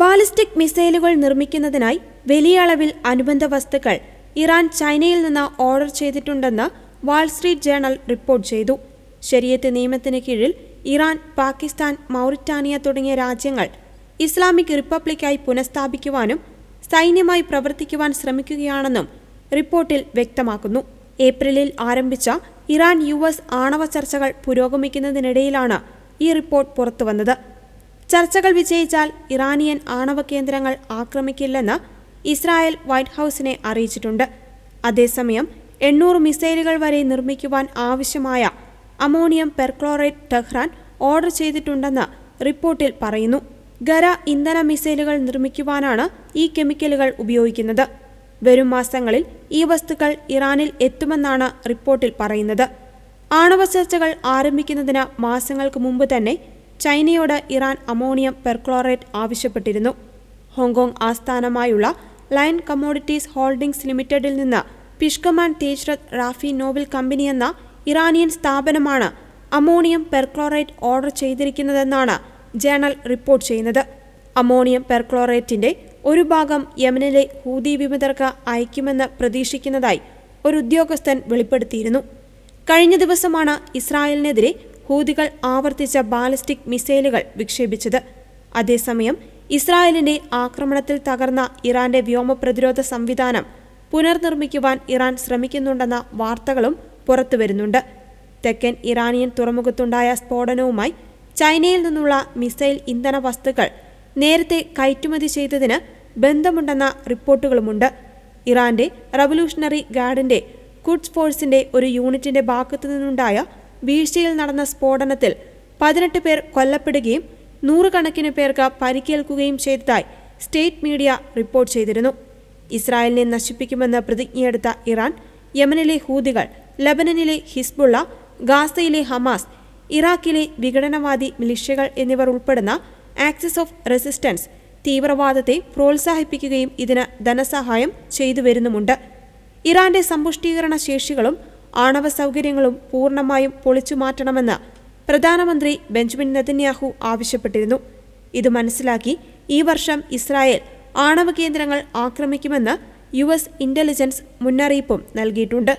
Ballistic മിസൈലുകൾ നിർമ്മിക്കുന്നതിനായി വലിയ അളവിൽ അനുബന്ധ വസ്തുക്കൾ ഇറാൻ ചൈനയിൽ നിന്ന് ഓർഡർ ചെയ്തിട്ടുണ്ടെന്ന് വാൾസ്ട്രീറ്റ് ജേണൽ റിപ്പോർട്ട് ചെയ്തു. ശരിയത്ത് നിയമത്തിന് കീഴിൽ ഇറാൻ പാകിസ്ഥാൻ മൗറിറ്റാനിയ തുടങ്ങിയ രാജ്യങ്ങൾ ഇസ്ലാമിക് റിപ്പബ്ലിക്കായി പുനഃസ്ഥാപിക്കുവാനും സൈന്യമായി പ്രവർത്തിക്കുവാൻ ശ്രമിക്കുകയാണെന്നും റിപ്പോർട്ടിൽ വ്യക്തമാക്കുന്നു. ഏപ്രിലിൽ ആരംഭിച്ച ഇറാൻ യു എസ് ആണവ ചർച്ചകൾ പുരോഗമിക്കുന്നതിനിടയിലാണ് ഈ റിപ്പോർട്ട് പുറത്തുവന്നത്. ചർച്ചകൾ വിജയിച്ചാൽ ഇറാനിയൻ ആണവ കേന്ദ്രങ്ങൾ ആക്രമിക്കില്ലെന്ന് ഇസ്രായേൽ വൈറ്റ് ഹൌസിനെ അറിയിച്ചിട്ടുണ്ട്. അതേസമയം എണ്ണൂറ് മിസൈലുകൾ വരെ നിർമ്മിക്കുവാൻ ആവശ്യമായ അമോണിയം പെർക്ലോറേറ്റ് ടെഹ്റാൻ ഓർഡർ ചെയ്തിട്ടുണ്ടെന്ന് റിപ്പോർട്ടിൽ പറയുന്നു. ഖര ഇന്ധന മിസൈലുകൾ നിർമ്മിക്കുവാനാണ് ഈ കെമിക്കലുകൾ ഉപയോഗിക്കുന്നത്. വരും മാസങ്ങളിൽ ഈ വസ്തുക്കൾ ഇറാനിൽ എത്തുമെന്നാണ് റിപ്പോർട്ടിൽ പറയുന്നത്. ആണവ ചർച്ചകൾ ആരംഭിക്കുന്നതിന് മാസങ്ങൾക്ക് മുമ്പ് തന്നെ ചൈനയോട് ഇറാൻ അമോണിയം പെർക്ലോറേറ്റ് ആവശ്യപ്പെട്ടിരുന്നു. ഹോങ്കോങ് ആസ്ഥാനമായുള്ള ലയൺ കമ്മോഡിറ്റീസ് ഹോൾഡിംഗ്സ് ലിമിറ്റഡിൽ നിന്ന് Pishgaman Tejarat Rafi Nobel company എന്ന ഇറാനിയൻ സ്ഥാപനമാണ് അമോണിയം പെർക്ലോറേറ്റ് ഓർഡർ ചെയ്തിരിക്കുന്നതെന്നാണ് ജേണൽ റിപ്പോർട്ട് ചെയ്യുന്നത്. അമോണിയം പെർക്ലോറേറ്റിന്റെ ഒരു ഭാഗം യമനിലെ ഹൂതി വിമതർക്ക് അയക്കുമെന്ന് പ്രതീക്ഷിക്കുന്നതായി ഒരു ഉദ്യോഗസ്ഥൻ വെളിപ്പെടുത്തിയിരുന്നു. കഴിഞ്ഞ ദിവസമാണ് ഇസ്രായേലിനെതിരെ ഹൂതികൾ ആവർത്തിച്ച ബാലിസ്റ്റിക് മിസൈലുകൾ വിക്ഷേപിച്ചത്. അതേസമയം ഇസ്രായേലിന്റെ ആക്രമണത്തിൽ തകർന്ന ഇറാന്റെ വ്യോമ പ്രതിരോധ സംവിധാനം പുനർനിർമ്മിക്കുവാൻ ഇറാൻ ശ്രമിക്കുന്നുണ്ടെന്ന വാർത്തകളും പുറത്തുവരുന്നുണ്ട് തെക്കൻ ഇറാനിയൻ തുറമുഖത്തുണ്ടായ സ്ഫോടനവുമായി ചൈനയിൽ നിന്നുള്ള മിസൈൽ ഇന്ധന വസ്തുക്കൾ നേരത്തെ കയറ്റുമതി ചെയ്തതിന് ബന്ധമുണ്ടെന്ന റിപ്പോർട്ടുകളുമുണ്ട്. ഇറാന്റെ റവല്യൂഷണറി ഗാർഡിന്റെ കുഡ്സ് ഫോഴ്സിന്റെ ഒരു യൂണിറ്റിന്റെ ഭാഗത്തു നിന്നുണ്ടായ വീഴ്ചയിൽ നടന്ന സ്ഫോടനത്തിൽ പതിനെട്ട് പേർ കൊല്ലപ്പെടുകയും നൂറുകണക്കിന് പേർക്ക് പരിക്കേൽക്കുകയും ചെയ്തതായി സ്റ്റേറ്റ് മീഡിയ റിപ്പോർട്ട് ചെയ്തിരുന്നു. ഇസ്രായേലിനെ നശിപ്പിക്കുമെന്ന് പ്രതിജ്ഞയെടുത്ത ഇറാൻ യമനിലെ ഹൂതികൾ ലബനനിലെ ഹിസ്ബുള്ള ഗാസയിലെ ഹമാസ് ഇറാഖിലെ വിഘടനവാദി മിലിഷ്യകൾ എന്നിവർ ഉൾപ്പെടുന്ന ആക്സിസ് ഓഫ് റെസിസ്റ്റൻസ് തീവ്രവാദത്തെ പ്രോത്സാഹിപ്പിക്കുകയും ഇതിന് ധനസഹായം ചെയ്തു വരുന്നുമുണ്ട് ഇറാന്റെ സമ്പുഷ്ടീകരണ ശേഷികളും ആണവ സൗകര്യങ്ങളും പൂർണമായും പൊളിച്ചു മാറ്റണമെന്ന് പ്രധാനമന്ത്രി ബെഞ്ചമിൻ നെതന്യാഹു ആവശ്യപ്പെട്ടിരുന്നു. ഇത് മനസ്സിലാക്കി ഈ വർഷം ഇസ്രായേൽ ആണവ കേന്ദ്രങ്ങൾ ആക്രമിക്കുമെന്ന് യു എസ് ഇന്റലിജൻസ് മുന്നറിയിപ്പും നൽകിയിട്ടുണ്ട്.